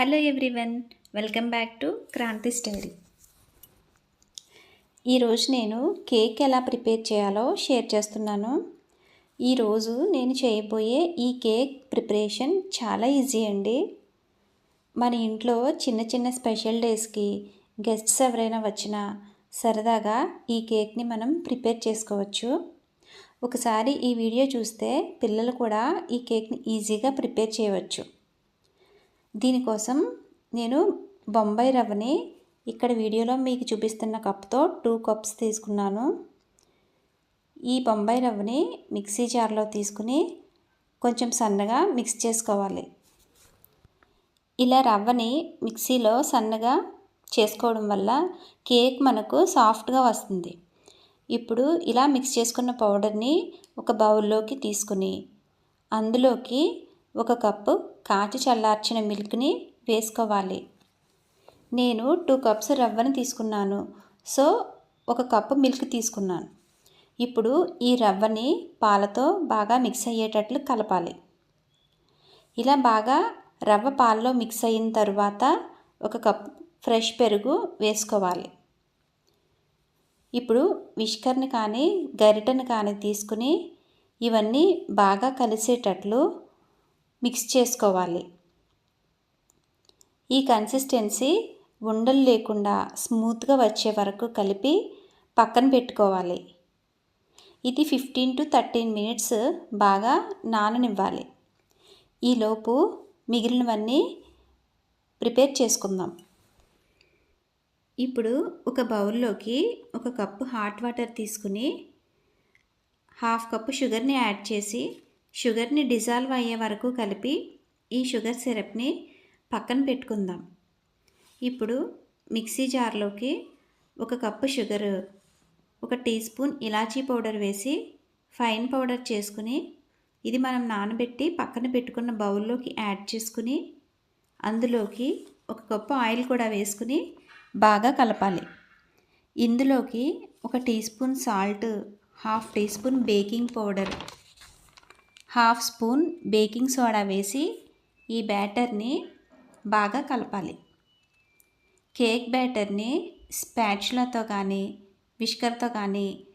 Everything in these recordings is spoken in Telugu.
Hello everyone welcome back to Kranti study ఈరోజు నేను కేక్ ఎలా ప్రిపేర్ చేయాలో షేర్ చేస్తున్నాను. ఈరోజు నేను చేయబోయే ఈ కేక్ ప్రిపరేషన్ చాలా ఈజీ అండి. మన ఇంట్లో చిన్న చిన్న స్పెషల్ డేస్కి గెస్ట్స్ ఎవరైనా వచ్చినా సరదాగా ఈ కేక్ని మనం ప్రిపేర్ చేసుకోవచ్చు. ఒకసారి ఈ వీడియో చూస్తే పిల్లలు కూడా ఈ కేక్ని ఈజీగా ప్రిపేర్ చేయవచ్చు. దీనికోసం నేను బొంబాయి రవ్వని ఇక్కడ వీడియోలో మీకు చూపిస్తున్న కప్తో టూ కప్స్ తీసుకున్నాను. ఈ బొంబాయి రవ్వని మిక్సీ జార్లో తీసుకుని కొంచెం సన్నగా మిక్స్ చేసుకోవాలి. ఇలా రవ్వని మిక్సీలో సన్నగా చేసుకోవడం వల్ల కేక్ మనకు సాఫ్ట్గా వస్తుంది. ఇప్పుడు ఇలా మిక్స్ చేసుకున్న పౌడర్ని ఒక బౌల్లోకి తీసుకుని అందులోకి ఒక కప్పు కాచి చల్లార్చిన మిల్క్ని వేసుకోవాలి. నేను టూ కప్స్ రవ్వని తీసుకున్నాను. సో ఒక కప్పు మిల్క్ తీసుకున్నాను. ఇప్పుడు ఈ రవ్వని పాలతో బాగా మిక్స్ అయ్యేటట్లు కలపాలి. ఇలా బాగా రవ్వ పాలలో మిక్స్ అయిన తర్వాత ఒక కప్ ఫ్రెష్ పెరుగు వేసుకోవాలి. ఇప్పుడు విష్కర్ని కానీ గరిటెని కానీ తీసుకుని ఇవన్నీ బాగా కలిసేటట్లు మిక్స్ చేసుకోవాలి. ఈ కన్సిస్టెన్సీ ఉండలు లేకుండా స్మూత్గా వచ్చే వరకు కలిపి పక్కన పెట్టుకోవాలి. ఇది ఫిఫ్టీన్ టు థర్టీన్ మినిట్స్ బాగా నాననివ్వాలి. ఈలోపు మిగిలినవన్నీ ప్రిపేర్ చేసుకుందాం. ఇప్పుడు ఒక బౌల్లోకి ఒక కప్పు హాట్ వాటర్ తీసుకుని హాఫ్ కప్పు షుగర్ని యాడ్ చేసి షుగర్ని డిజాల్వ్ అయ్యే వరకు కలిపి ఈ షుగర్ సిరప్ని పక్కన పెట్టుకుందాం. ఇప్పుడు మిక్సీ జార్లోకి ఒక కప్పు షుగర్ ఒక టీ స్పూన్ ఇలాచీ పౌడర్ వేసి ఫైన్ పౌడర్ చేసుకుని ఇది మనం నానబెట్టి పక్కన పెట్టుకున్న బౌల్లోకి యాడ్ చేసుకుని అందులోకి ఒక కప్పు ఆయిల్ కూడా వేసుకుని బాగా కలపాలి. ఇందులోకి ఒక teaspoon salt half teaspoon baking powder half spoon baking soda వేసి ఈ బ్యాటర్ని బాగా కలపాలి. కేక్ బ్యాటర్ని స్పాచ్లతో కానీ విష్కర్తో కానీ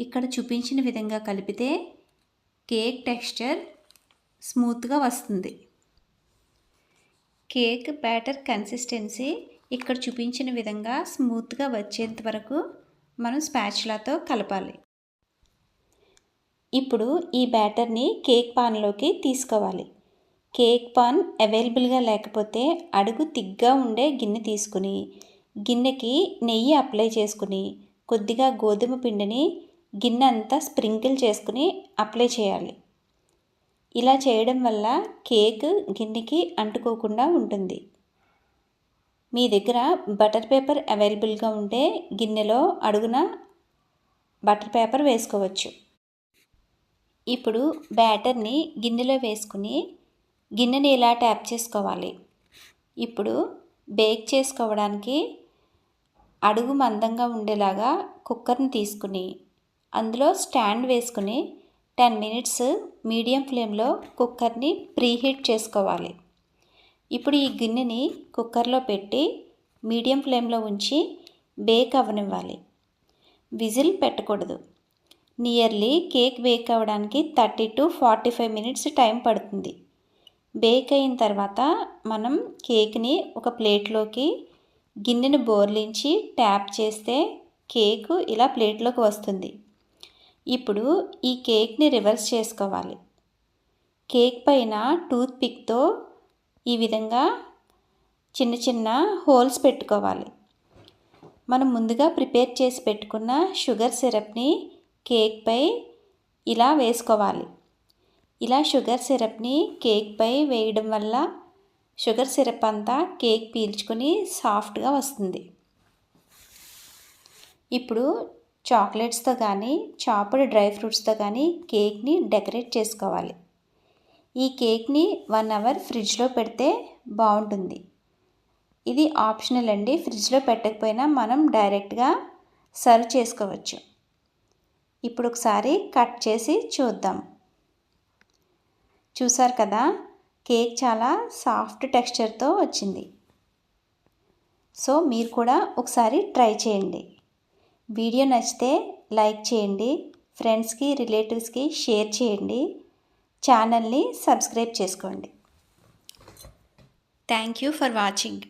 ఇక్కడ చూపించిన విధంగా కలిపితే కేక్ టెక్స్చర్ స్మూత్గా వస్తుంది. కేక్ బ్యాటర్ కన్సిస్టెన్సీ ఇక్కడ చూపించిన విధంగా స్మూత్గా వచ్చేంత వరకు మనం స్పాచ్లతో కలపాలి. ఇప్పుడు ఈ బ్యాటర్ని కేక్ పాన్లోకి తీసుకోవాలి. కేక్ పాన్ అవైలబుల్గా లేకపోతే అడుగు తిగ్గా ఉండే గిన్నె తీసుకుని గిన్నెకి నెయ్యి అప్లై చేసుకుని కొద్దిగా గోధుమ పిండిని గిన్నె అంతా స్ప్రింకిల్ చేసుకుని అప్లై చేయాలి. ఇలా చేయడం వల్ల కేక్ గిన్నెకి అంటుకోకుండా ఉంటుంది. మీ దగ్గర బటర్ పేపర్ అవైలబుల్గా ఉంటే గిన్నెలో అడుగున బటర్ పేపర్ వేసుకోవచ్చు. ఇప్పుడు బ్యాటర్ని గిన్నెలో వేసుకుని గిన్నెని ఇలా ట్యాప్ చేసుకోవాలి. ఇప్పుడు బేక్ చేసుకోవడానికి అడుగు మందంగా ఉండేలాగా కుక్కర్ని తీసుకుని అందులో స్టాండ్ వేసుకుని టెన్ మినిట్స్ మీడియం ఫ్లేమ్లో కుక్కర్ని ప్రీహీట్ చేసుకోవాలి. ఇప్పుడు ఈ గిన్నెని కుక్కర్లో పెట్టి మీడియం ఫ్లేమ్లో ఉంచి బేక్ అవ్వనివ్వాలి విజిల్ పెట్టకూడదు. నియర్లీ కేక్ బేక్ అవ్వడానికి thirty to forty five minutes time పడుతుంది. బేక్ అయిన తర్వాత మనం కేక్ని ఒక ప్లేట్లోకి గిన్నెను బోర్లించి ట్యాప్ చేస్తే కేకు ఇలా ప్లేట్లోకి వస్తుంది. ఇప్పుడు ఈ కేక్ని రివర్స్ చేసుకోవాలి. కేక్ పైన టూత్ పిక్తో ఈ విధంగా చిన్న చిన్న హోల్స్ పెట్టుకోవాలి. మనం ముందుగా ప్రిపేర్ చేసి పెట్టుకున్న షుగర్ సిరప్ని కేక్పై ఇలా వేసుకోవాలి. ఇలా షుగర్ సిరప్ని కేక్పై వేయడం వల్ల షుగర్ సిరప్ అంతా కేక్ పీల్చుకొని సాఫ్ట్గా వస్తుంది. ఇప్పుడు చాక్లెట్స్తో కానీ చాప్డ్ డ్రై ఫ్రూట్స్తో కానీ కేక్ని డెకరేట్ చేసుకోవాలి. ఈ కేక్ని వన్ అవర్ ఫ్రిడ్జ్లో పెడితే బాగుంటుంది. ఇది ఆప్షనల్ అండి. ఫ్రిడ్జ్లో పెట్టకపోయినా మనం డైరెక్ట్గా సర్వ్ చేసుకోవచ్చు. ఇప్పుడు ఒకసారి కట్ చేసి చూద్దాం. చూసారు కదా కేక్ చాలా సాఫ్ట్ టెక్స్చర్తో వచ్చింది. సో మీరు కూడా ఒకసారి ట్రై చేయండి. వీడియో నచ్చితే లైక్ చేయండి ఫ్రెండ్స్కి రిలేటివ్స్కి షేర్ చేయండి ఛానల్ని సబ్స్క్రైబ్ చేసుకోండి. Thank you for watching.